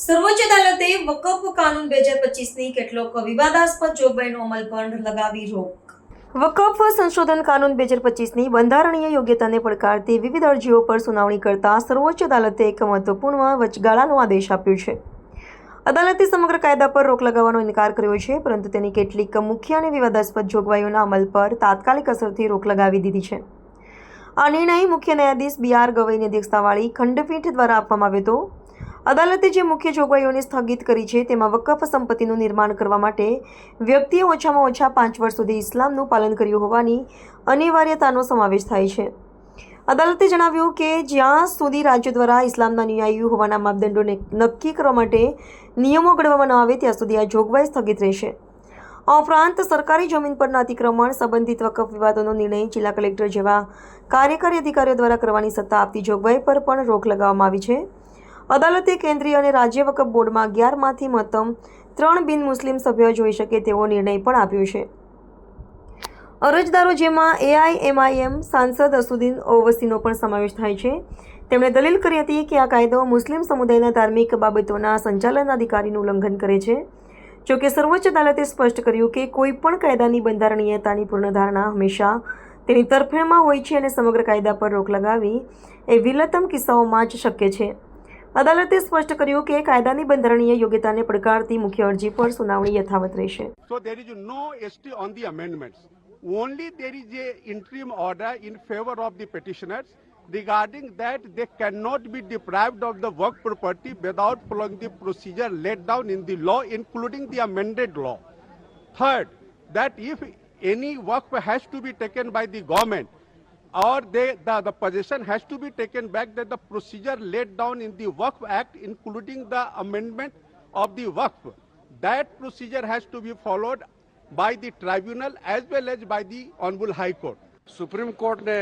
સર્વોચ્ચ અદાલતે વકફ કાનૂન બે હજાર પચીસની કેટલોક વિવાદાસ્પદ જોગવાઈનો અમલ પણ લગાવી રોક. વકફ સંશોધન કાનૂન બે હજાર પચીસની બંધારણીય યોગ્યતાને પડકારતી વિવિધ અરજીઓ પર સુનાવણી કરતા સર્વોચ્ચ અદાલતે એક મહત્વપૂર્ણ વચગાળાનો આદેશ આપ્યો છે. અદાલતે સમગ્ર કાયદા પર રોક લગાવવાનો ઇનકાર કર્યો છે, પરંતુ તેની કેટલીક મુખ્ય અને વિવાદાસ્પદ જોગવાઈઓના અમલ પર તાત્કાલિક અસરથી રોક લગાવી દીધી છે. આ નિર્ણય મુખ્ય ન્યાયાધીશ બી આર ગવઈની અધ્યક્ષતાવાળી ખંડપીઠ દ્વારા આપવામાં આવ્યો હતો. અદાલતે જે મુખ્ય જોગવાઈઓને સ્થગિત કરી છે, તેમાં વકફ સંપત્તિનું નિર્માણ કરવા માટે વ્યક્તિએ ઓછામાં ઓછા પાંચ વર્ષ સુધી ઇસ્લામનું પાલન કર્યું હોવાની અનિવાર્યતાનો સમાવેશ થાય છે. અદાલતે જણાવ્યું કે, જ્યાં સુધી રાજ્ય દ્વારા ઇસ્લામના અનુયાયી હોવાના માપદંડોને નક્કી કરવા માટે નિયમો ઘડવામાં ન આવે, ત્યાં સુધી આ જોગવાઈ સ્થગિત રહેશે. આ ઉપરાંત, સરકારી જમીન પરના અતિક્રમણ સંબંધિત વકફ વિવાદોનો નિર્ણય જિલ્લા કલેક્ટર જેવા કાર્યકારી અધિકારીઓ દ્વારા કરવાની સત્તા આપતી જોગવાઈ પર પણ રોક લગાવવામાં આવી છે. અદાલતે કેન્દ્રીય અને રાજ્ય વકફ બોર્ડમાં અગિયારમાંથી મહત્તમ ત્રણ બિન મુસ્લિમ સભ્યો જોઈ શકે તેવો નિર્ણય પણ આપ્યો છે. અરજદારો જેમાં એઆઈએમઆઈએમ સાંસદ અસુદ્દીન ઓવસીનો પણ સમાવેશ થાય છે. તેમણે દલીલ કરી હતી કે આ કાયદો મુસ્લિમ સમુદાયના ધાર્મિક બાબતોના સંચાલન અધિકારીનું ઉલ્લંઘન કરે છે. જોકે સર્વોચ્ચ અદાલતે સ્પષ્ટ કર્યું કે કોઈ પણ કાયદાની બંધારણીયતાની પૂર્ણધારણા હંમેશા તેની તરફેણમાં હોય છે અને સમગ્ર કાયદા પર રોક લગાવી એ વિલતમ કિસ્સાઓમાં જ શક્ય છે. અદાલતે સ્પષ્ટ કર્યું કે કાયદાની બંધારણીય યોગ્યતાને પડકારતી મુખ્ય અરજી પર સુનાવણી યથાવત રહેશે So there is no ST on the amendments. Only there is a interim order in favor of the petitioners regarding that they cannot be deprived of the work property without following the procedure laid down in the law, including the amended law. Third, that if any work has to be taken by the government और they the position has to be taken back that the procedure laid down in the Waqf act including the amendment of the Waqf that procedure has to be followed by the tribunal as well as by the honourable high court supreme court ने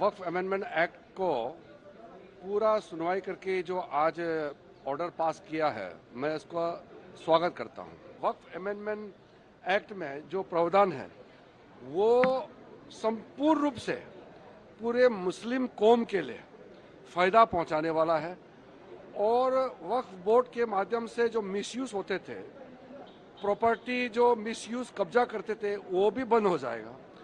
वक्फ amendment act को पूरा सुनवाई करके जो आज order pass किया है, मैं इसको स्वागत करता हूँ। वक्फ अमेंडमेंट एक्ट में जो प्रावधान है, वो संपूर्ण रूप से पूरे मुस्लिम कौम के लिए फ़ायदा पहुँचाने वाला है। और वक्फ बोर्ड के माध्यम से जो मिसयूज़ होते थे प्रॉपर्टी जो मिसयूज़ कब्जा करते थे, वो भी बंद हो जाएगा।